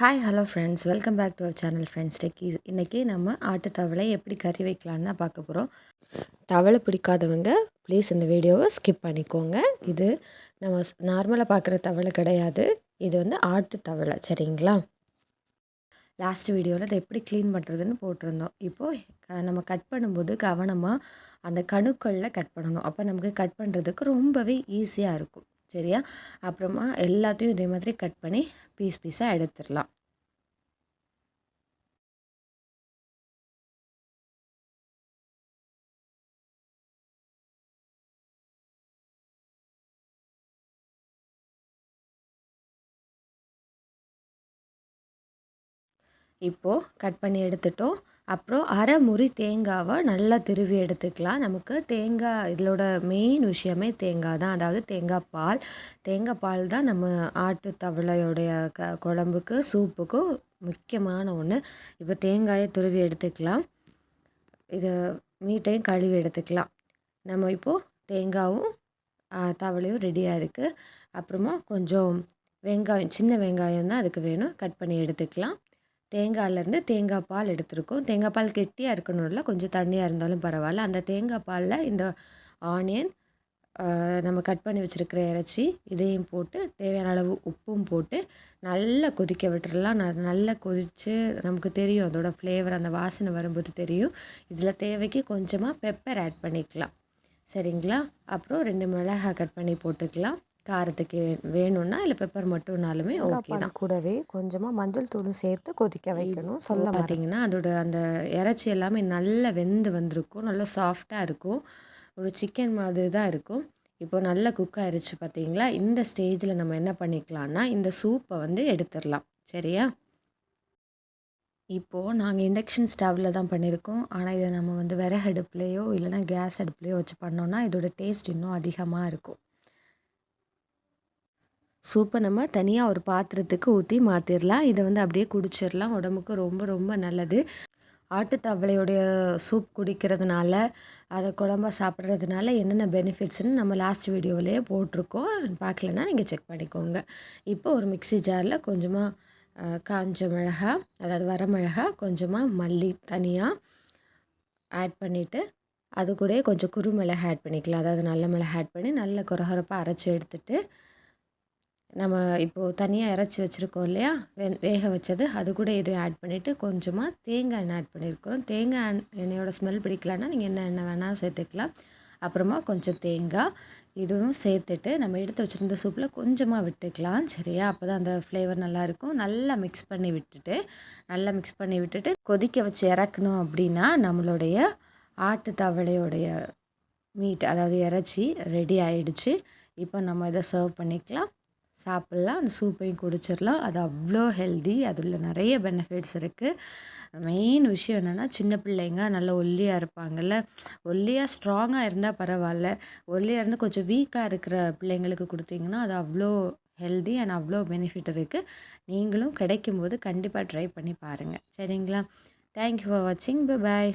Hi hello friends welcome back to our channel friends techie இன்றைக்கி நம்ம ஆட்டு தவளை எப்படி கறி வைக்கலான்னு தான் பார்க்க போகிறோம் தவளை பிடிக்காதவங்க ப்ளீஸ் இந்த வீடியோவை ஸ்கிப் பண்ணிக்கோங்க. இது நம்ம நார்மலாக பார்க்குற தவளை கிடையாது. இது வந்து ஆட்டு தவளை சரிங்களா? லாஸ்ட் வீடியோவில் அதை எப்படி க்ளீன் பண்ணுறதுன்னு போட்டிருந்தோம். இப்போது நம்ம கட் பண்ணும்போது கவனமாக அந்த கணுக்களில் கட் பண்ணணும். அப்போ நமக்கு கட் பண்ணுறதுக்கு ரொம்பவே ஈஸியாக இருக்கும். சரியா? அப்புறமா எல்லாத்தையும் இதே மாதிரி கட் பண்ணி பீஸ் பீஸாக எடுத்துடலாம். இப்போது கட் பண்ணி எடுத்துட்டோம். அப்புறம் அரை முறி தேங்காவை நல்லா திருவி எடுத்துக்கலாம். நமக்கு தேங்காய் இதோட மெயின் விஷயமே தேங்காய் தான். அதாவது தேங்காய் பால். தேங்காய் பால் தான் நம்ம ஆட்டு தவளையோடைய க குழம்புக்கு சூப்புக்கும் முக்கியமான ஒன்று இப்போ தேங்காயை துருவி எடுத்துக்கலாம். இதை மீட்டையும் கழுவி எடுத்துக்கலாம். நம்ம இப்போது தேங்காயும் தவளையும் ரெடியாக இருக்குது அப்புறமா கொஞ்சம் வெங்காயம் சின்ன வெங்காயம் தான் அதுக்கு வேணும். கட் பண்ணி எடுத்துக்கலாம். தேங்காயிலேருந்து தேங்காய் பால் எடுத்திருக்கோம். தேங்காய் பால் கெட்டியாக இருக்கணும்ல கொஞ்சம் தண்ணியாக இருந்தாலும் பரவாயில்ல. அந்த தேங்காய் பாலில் இந்த ஆனியன் நம்ம கட் பண்ணி வச்சுருக்கிற இறைச்சி இதையும் போட்டு தேவையான அளவு உப்பும் போட்டு நல்லா கொதிக்க விட்டுறலாம். நல்லா கொதித்து நமக்கு தெரியும் அதோடய ஃப்ளேவர் அந்த வாசனை வரும்போது தெரியும். இதில் தேவைக்கு கொஞ்சமாக பெப்பர் ஆட் பண்ணிக்கலாம். சரிங்களா? அப்புறம் ரெண்டு மிளகாய் கட் பண்ணி போட்டுக்கலாம். காரத்துக்கு வேணும்னா இல்லை பெப்பர் மட்டும்னாலுமே ஓகே தான். கூடவே கொஞ்சமாக மஞ்சள் தூளும் சேர்த்து கொதிக்க வைக்கணும். சொல்ல பார்த்தீங்கன்னா அதோட அந்த இறைச்சி எல்லாமே நல்லா வெந்து வந்திருக்கும். நல்லா சாஃப்டாக இருக்கும். ஒரு சிக்கன் மாதிரி தான் இருக்கும். இப்போ நல்லா குக் ஆயிடுச்சு பார்த்தீங்களா இந்த ஸ்டேஜில் நம்ம என்ன பண்ணிக்கலாம்னா இந்த சூப்பை வந்து எடுத்துடலாம். சரியா? இப்போது நாங்கள் இண்டக்ஷன் ஸ்டவ்வில் தான் பண்ணியிருக்கோம் ஆனால் இதை நம்ம வந்து விறகு அடுப்புலையோ இல்லைனா கேஸ் அடுப்புலையோ வச்சு பண்ணோன்னா இதோட டேஸ்ட் இன்னும் அதிகமாக இருக்கும். சூப்பை நம்ம தனியாக ஒரு பாத்திரத்துக்கு ஊற்றி மாற்றிடலாம் இதை வந்து அப்படியே குடிச்சிடலாம் உடம்புக்கு ரொம்ப ரொம்ப நல்லது. ஆட்டு தவளையுடைய சூப் குடிக்கிறதுனால அதை குழம்பா சாப்பிட்றதுனால என்னென்ன பெனிஃபிட்ஸ்னு நம்ம லாஸ்ட் வீடியோவிலேயே போட்டிருக்கோம். பார்க்கலன்னா நீங்கள் செக் பண்ணிக்கோங்க. இப்போ ஒரு மிக்சி ஜாரில் கொஞ்சமாக காஞ்ச மிளகா அதாவது வரமிளகா கொஞ்சமாக மல்லி தனியாக ஆட் பண்ணிவிட்டு அது கூட கொஞ்சம் குறு ஆட் பண்ணிக்கலாம். அதாவது நல்ல மிளகா ஆட் பண்ணி நல்ல குரகுரப்பாக அரைச்சி எடுத்துகிட்டு நம்ம இப்போது தனியாக இறச்சி வச்சுருக்கோம் இல்லையா? வே வேக வச்சது. அது கூட எதுவும் ஆட் பண்ணிவிட்டு கொஞ்சமாக தேங்காய் எண்ணெய் ஆட் பண்ணியிருக்கிறோம் தேங்காய் எண்ணெயோட ஸ்மெல் பிடிக்கலன்னா நீங்கள் என்ன எண்ணெய் வேணால் சேர்த்துக்கலாம். அப்புறமா கொஞ்சம் தேங்காய். இதுவும் சேர்த்துட்டு நம்ம எடுத்து வச்சுருந்த சூப்பில் கொஞ்சமாக விட்டுக்கலாம் சரியா? அப்போ தான் அந்த ஃப்ளேவர் நல்லாயிருக்கும் நல்லா மிக்ஸ் பண்ணி விட்டுட்டு நல்லா மிக்ஸ் பண்ணி விட்டுட்டு கொதிக்க வச்சு இறக்கணும் அப்படின்னா நம்மளுடைய ஆட்டு தவளையோடைய மீட் அதாவது இறைச்சி ரெடி ஆகிடுச்சு இப்போ நம்ம இதை சர்வ் பண்ணிக்கலாம். சாப்பிட்லாம் அந்த சூப்பையும் குடிச்சிடலாம் அது அவ்வளோ ஹெல்தி அதில் நிறைய பெனிஃபிட்ஸ் இருக்குது மெயின் விஷயம் என்னென்னா சின்ன பிள்ளைங்க நல்லா ஒல்லியாக இருப்பாங்கள்ல ஒல்லியாக ஸ்ட்ராங்காக இருந்தால் பரவாயில்ல ஒல்லியாக இருந்து கொஞ்சம் வீக்காக இருக்கிற பிள்ளைங்களுக்கு கொடுத்தீங்கன்னா அது அவ்வளோ ஹெல்தி அண்ட் அவ்வளோ பெனிஃபிட் இருக்குது நீங்களும் கிடைக்கும்போது கண்டிப்பாக ட்ரை பண்ணி பாருங்கள் சரிங்களா? தேங்க்யூ ஃபார் வாட்சிங் பை பாய்